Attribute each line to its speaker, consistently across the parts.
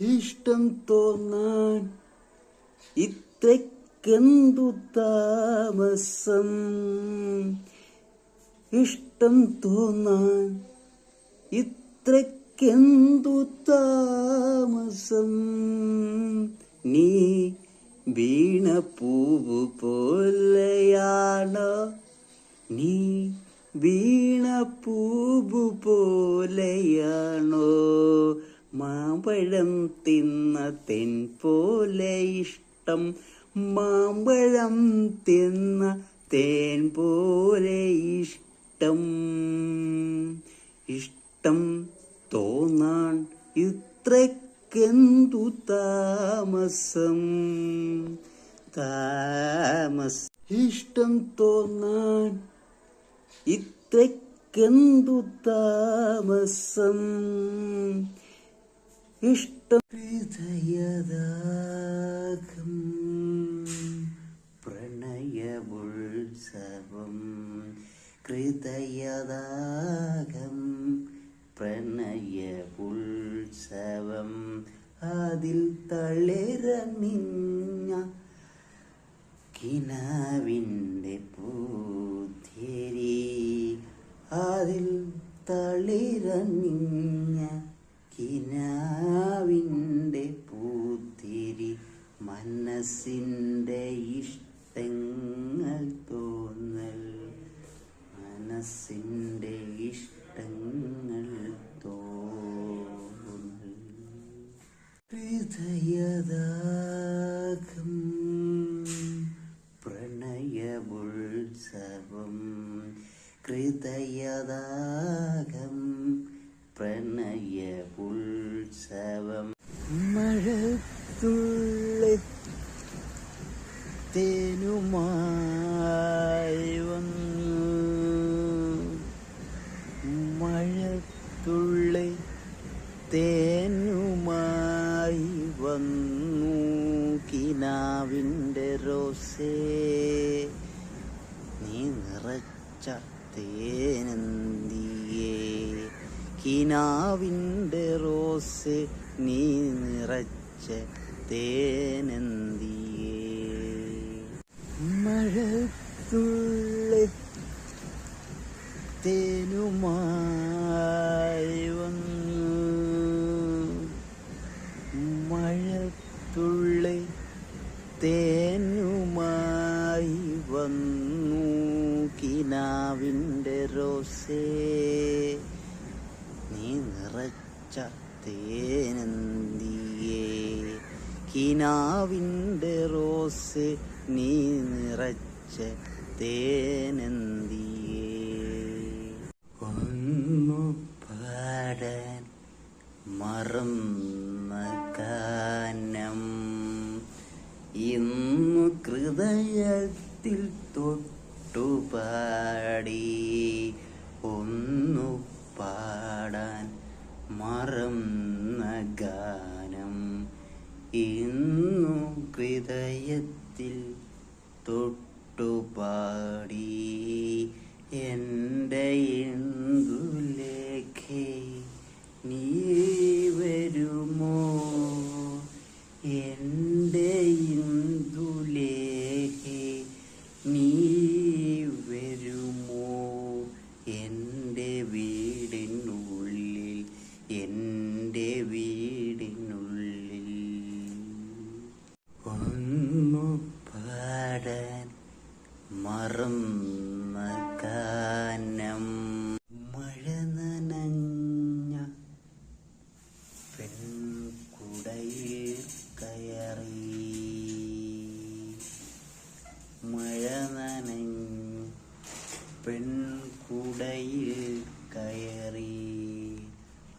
Speaker 1: ഇഷ്ടം തോന്നാൻ ഇത്രയ്ക്കെന്തു താമസം? ഇഷ്ടം തോന്നാൻ ഇത്രയ്ക്കെന്തു താമസം? നീ വീണ പൂവ് പോലെയാണോ? നീ വീണ പൂവ് പോലെയാണോ? മാമ്പഴം തിന്ന തെൻ പോലെ ഇഷ്ടം. മാമ്പഴം തിന്ന തേൻ പോലെ ഇഷ്ടം. ഇഷ്ടം തോന്നാൻ ഇത്രക്കെന്തു താമസം? താമസ. ഇഷ്ടം തോന്നാൻ ഇത്രക്കെന്തു താമസം? ഇഷ്ടം. ഹൃദയദാഹം പ്രണയമുത്സവം ഹൃദയദാഹം പ്രണയമുത്സവം അതിൽ തളിരണിഞ്ഞ കിനാവിന്റെ മനസ്സിന്റെ ഇഷ്ടങ്ങൾ തോന്നൽ. മനസ്സിന്റെ ഇഷ്ടങ്ങൾ തോന്നൽ. ഹൃദയദാഹം പ്രണയമുത്സവം ഹൃദയദാഹം പ്രണയമുത്സവം മഴത്തുള്ളി തേനുമായി വന്നു മഴത്തുള്ളി തേനുമായി വന്നു കിനാവിന്റെ റോസേ നീ നിറച്ച തേനന്തിയേ. കിനാവിന്റെ റോസ് നീ നിറച്ച തേനന്തിയേ. മഴത്തുള്ളി തേനുമായി വന്നു മഴത്തുള്ളി തേനുമായി വന്നു കിനാവിന്റെ റോസേ നീ നിറച്ച തേനന്തിയേ. കിനാവിന്റെ റോസ് നീ നിറച്ച തേനന്തിയേ. ഒന്നു പാടാൻ മറന്ന ഗാനം. ഇന്നു ഹൃദയത്തിൽ തൊട്ടുപാടി ഒന്നു പാടാൻ മറന്ന ഗാനം. ഇന്നു ഹൃദയത്തിൽ തൊട്ടുപാടി. എന്റെ ഇന്ദുലേഖേ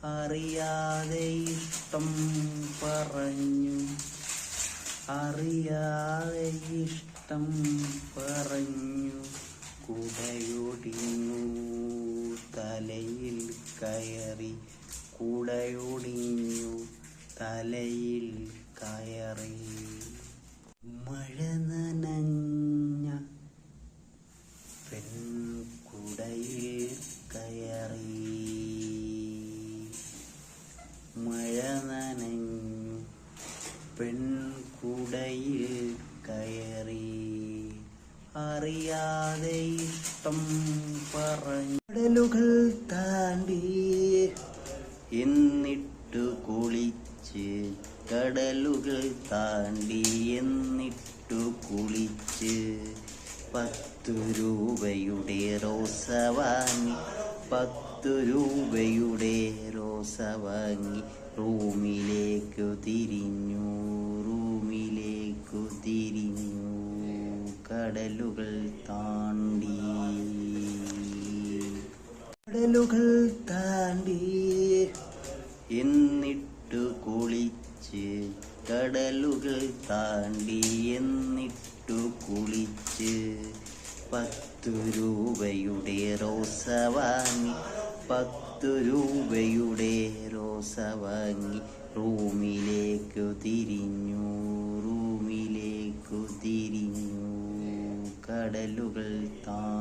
Speaker 1: അറിയാതെ ഇഷ്ടം പറഞ്ഞു. അറിയാതെ ഇഷ്ടം പറഞ്ഞു. കുടയൊടിഞ്ഞു തലയിൽ കയറി. കുടയൊടിഞ്ഞു തലയിൽ കയറി. മഴ നനഞ്ഞ പെൺകുടയിൽ കയറി അറിയാതെ ഇഷ്ടം പറഞ്ഞടലുകൾ താണ്ടി എന്നിട്ട് കുളിച്ച് കടലുകൾ താണ്ടി എന്നിട്ടു കുളിച്ച് പത്തു രൂപയുടെ റോസ വാങ്ങി. പത്തു രൂപയുടെ റോസ വാങ്ങി റൂമിലേക്കു തിരിഞ്ഞു റൂമിലേക്കു തിരിഞ്ഞു കടലുകൾ താണ്ടി. കടലുകൾ താണ്ടി എന്നിട്ടു കുളിച്ച് കടലുകൾ താണ്ടി എന്നിട്ടു കുളിച്ച് പത്തു രൂപയുടെ റോസ വാങ്ങി പത്തു രൂപയുടെ റോസ വാങ്ങി റൂമിലേക്കു തിരിഞ്ഞു റൂമിലേക്കു തിരിഞ്ഞു. കടലുകൾ താണ്ടി